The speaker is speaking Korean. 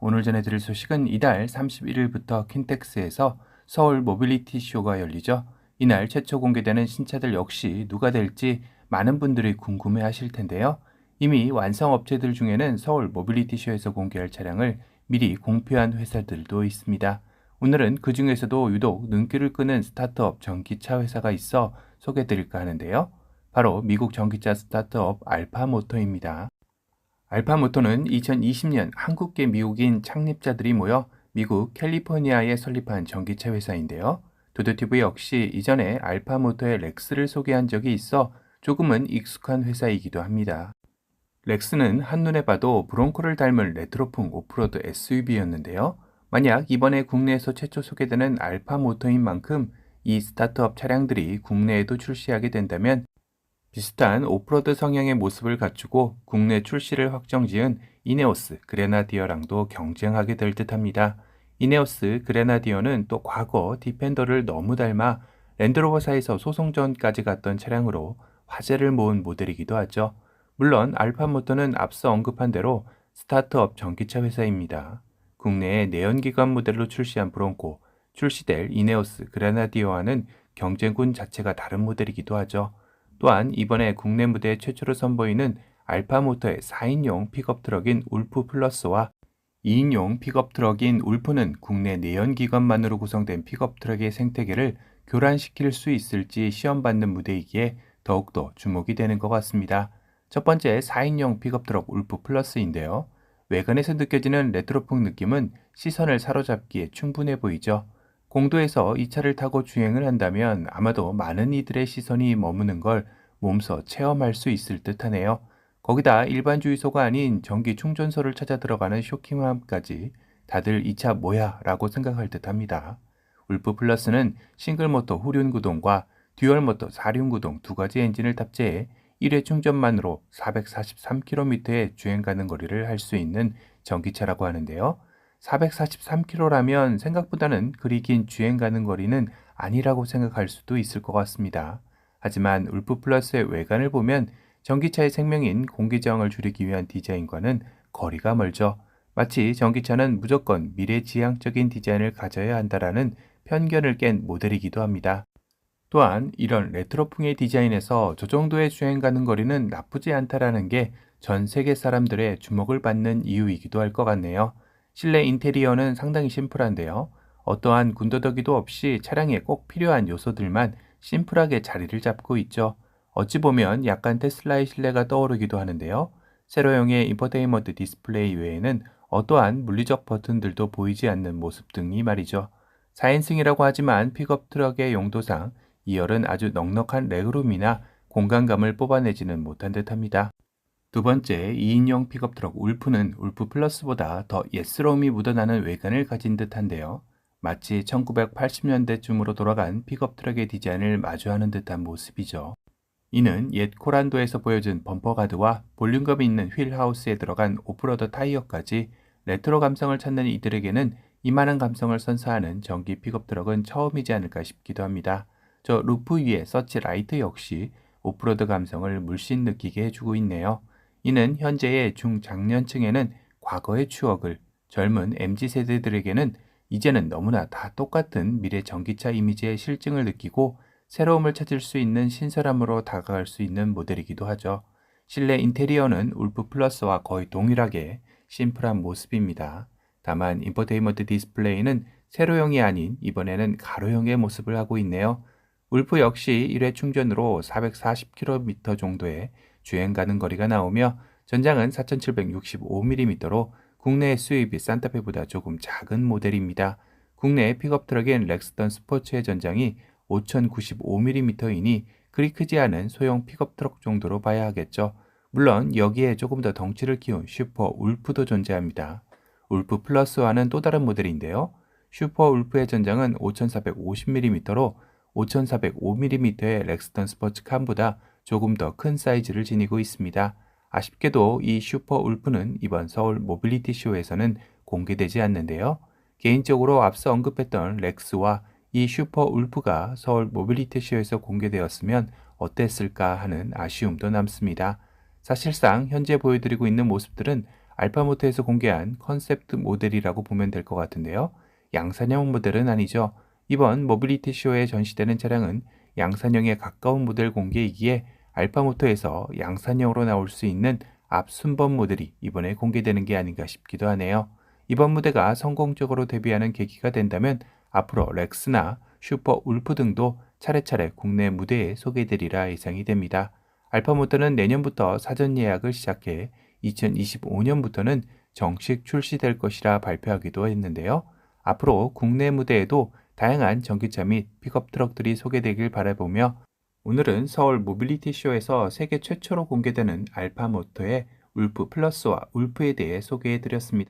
오늘 전해드릴 소식은 이달 31일부터 킨텍스에서 서울 모빌리티 쇼가 열리죠. 이날 최초 공개되는 신차들 역시 누가 될지 많은 분들이 궁금해 하실 텐데요. 이미 완성 업체들 중에는 서울 모빌리티 쇼에서 공개할 차량을 미리 공표한 회사들도 있습니다. 오늘은 그 중에서도 유독 눈길을 끄는 스타트업 전기차 회사가 있어 소개해 드릴까 하는데요. 바로 미국 전기차 스타트업 알파모터입니다. 알파모터는 2020년 한국계 미국인 창립자들이 모여 미국 캘리포니아에 설립한 전기차 회사인데요. 도도티브 역시 이전에 알파모터의 렉스를 소개한 적이 있어 조금은 익숙한 회사이기도 합니다. 렉스는 한눈에 봐도 브론코를 닮은 레트로풍 오프로드 SUV였는데요. 만약 이번에 국내에서 최초 소개되는 알파모터인 만큼 이 스타트업 차량들이 국내에도 출시하게 된다면 비슷한 오프로드 성향의 모습을 갖추고 국내 출시를 확정지은 이네오스 그레나디어랑도 경쟁하게 될 듯합니다. 이네오스 그레나디어는 또 과거 디펜더를 너무 닮아 랜드로버사에서 소송전까지 갔던 차량으로 화제를 모은 모델이기도 하죠. 물론 알파모터는 앞서 언급한 대로 스타트업 전기차 회사입니다. 국내에 내연기관 모델로 출시한 브론코, 출시될 이네오스 그레나디어와는 경쟁군 자체가 다른 모델이기도 하죠. 또한 이번에 국내 무대 최초로 선보이는 알파모터의 4인용 픽업 트럭인 울프 플러스와 2인용 픽업 트럭인 울프는 국내 내연기관만으로 구성된 픽업 트럭의 생태계를 교란시킬 수 있을지 시험받는 무대이기에 더욱더 주목이 되는 것 같습니다. 첫 번째 4인용 픽업 트럭 울프 플러스인데요. 외관에서 느껴지는 레트로풍 느낌은 시선을 사로잡기에 충분해 보이죠. 공도에서 이 차를 타고 주행을 한다면 아마도 많은 이들의 시선이 머무는 걸 몸소 체험할 수 있을 듯 하네요. 거기다 일반 주유소가 아닌 전기 충전소를 찾아 들어가는 쇼킹함까지 다들 이 차 뭐야 라고 생각할 듯 합니다. 울프 플러스는 싱글 모터 후륜 구동과 듀얼 모터 사륜 구동 두 가지 엔진을 탑재해 1회 충전만으로 443km의 주행 가는 거리를 할 수 있는 전기차라고 하는데요. 443km라면 생각보다는 그리 긴 주행 가는 거리는 아니라고 생각할 수도 있을 것 같습니다. 하지만 울프 플러스의 외관을 보면 전기차의 생명인 공기 저항을 줄이기 위한 디자인과는 거리가 멀죠. 마치 전기차는 무조건 미래지향적인 디자인을 가져야 한다라는 편견을 깬 모델이기도 합니다. 또한 이런 레트로풍의 디자인에서 저 정도의 주행 가는 거리는 나쁘지 않다라는 게 전 세계 사람들의 주목을 받는 이유이기도 할 것 같네요. 실내 인테리어는 상당히 심플한데요. 어떠한 군더더기도 없이 차량에 꼭 필요한 요소들만 심플하게 자리를 잡고 있죠. 어찌 보면 약간 테슬라의 실내가 떠오르기도 하는데요. 세로형의 인포테인먼트 디스플레이 외에는 어떠한 물리적 버튼들도 보이지 않는 모습 등이 말이죠. 4인승이라고 하지만 픽업 트럭의 용도상 2열은 아주 넉넉한 레그룸이나 공간감을 뽑아내지는 못한 듯합니다. 두 번째 2인용 픽업 트럭 울프는 울프 플러스보다 더 예스러움이 묻어나는 외관을 가진 듯한데요. 마치 1980년대쯤으로 돌아간 픽업 트럭의 디자인을 마주하는 듯한 모습이죠. 이는 옛 코란도에서 보여준 범퍼 가드와 볼륨감이 있는 휠 하우스에 들어간 오프로더 타이어까지 레트로 감성을 찾는 이들에게는 이만한 감성을 선사하는 전기 픽업 트럭은 처음이지 않을까 싶기도 합니다. 저 루프 위에 서치 라이트 역시 오프로드 감성을 물씬 느끼게 해주고 있네요. 이는 현재의 중장년층에는 과거의 추억을, 젊은 MZ 세대들에게는 이제는 너무나 다 똑같은 미래 전기차 이미지의 실증을 느끼고 새로움을 찾을 수 있는 신선함으로 다가갈 수 있는 모델이기도 하죠. 실내 인테리어는 울프 플러스와 거의 동일하게 심플한 모습입니다. 다만 인포테인먼트 디스플레이는 세로형이 아닌 이번에는 가로형의 모습을 하고 있네요. 울프 역시 1회 충전으로 440km 정도의 주행 가는 거리가 나오며 전장은 4765mm로 국내 SUV 산타페보다 조금 작은 모델입니다. 국내 픽업 트럭인 렉스턴 스포츠의 전장이 5095mm이니 그리 크지 않은 소형 픽업 트럭 정도로 봐야 하겠죠. 물론 여기에 조금 더 덩치를 키운 슈퍼 울프도 존재합니다. 울프 플러스와는 또 다른 모델인데요. 슈퍼 울프의 전장은 5450mm로 5405mm의 렉스턴 스포츠 칸보다 조금 더 큰 사이즈를 지니고 있습니다. 아쉽게도 이 슈퍼 울프는 이번 서울 모빌리티 쇼에서는 공개되지 않는데요. 개인적으로 앞서 언급했던 렉스와 이 슈퍼 울프가 서울 모빌리티 쇼에서 공개되었으면 어땠을까 하는 아쉬움도 남습니다. 사실상 현재 보여드리고 있는 모습들은 알파모터에서 공개한 컨셉트 모델이라고 보면 될 것 같은데요. 양산형 모델은 아니죠. 이번 모빌리티 쇼에 전시되는 차량은 양산형에 가까운 모델 공개이기에 알파모터에서 양산형으로 나올 수 있는 앞순번 모델이 이번에 공개되는 게 아닌가 싶기도 하네요. 이번 무대가 성공적으로 데뷔하는 계기가 된다면 앞으로 렉스나 슈퍼 울프 등도 차례차례 국내 무대에 소개되리라 예상이 됩니다. 알파모터는 내년부터 사전 예약을 시작해 2025년부터는 정식 출시될 것이라 발표하기도 했는데요. 앞으로 국내 무대에도 다양한 전기차 및 픽업 트럭들이 소개되길 바라보며 오늘은 서울 모빌리티 쇼에서 세계 최초로 공개되는 알파 모터의 울프 플러스와 울프에 대해 소개해 드렸습니다.